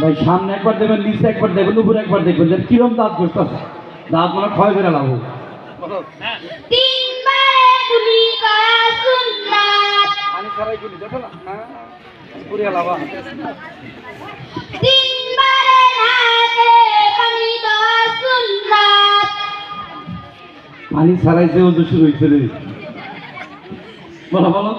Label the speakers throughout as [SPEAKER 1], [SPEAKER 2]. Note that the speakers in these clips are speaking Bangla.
[SPEAKER 1] ভাই সামনে একবার দেবেন নিচে একবার দেখবেন উপরে একবার দেখবেন যে কিরম দাঁত করতেছে দাঁত মানে ক্ষয় করে লাভ পানি ছাড়াই
[SPEAKER 2] পানি
[SPEAKER 1] ছাড়াইছে শুরু হয়েছে বলো বলো।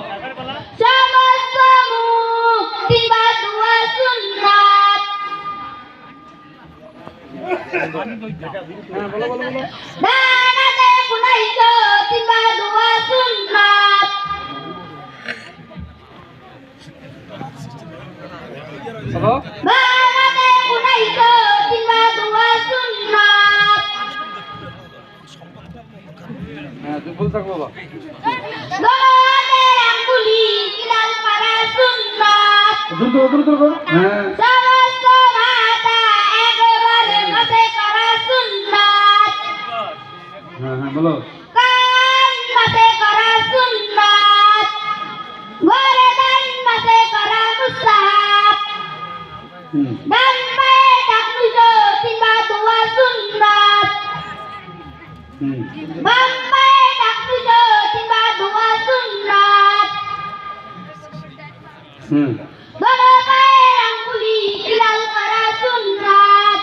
[SPEAKER 1] দ্রুত দ্রুত করো হ্যাঁ হ্যাঁ বলো।
[SPEAKER 2] কান মাথায় করা সুন্নাত গরদান মাথায় করা মুস্তাহাব।
[SPEAKER 1] হুম।
[SPEAKER 2] ডান পায়ে ডাকুজ তিনবার দোয়া সুন্নাত। বাম দোয়া সুন্নাত।
[SPEAKER 1] হুম।
[SPEAKER 2] দোনো আঙ্গুলি খিলাল করা সুন্নাত।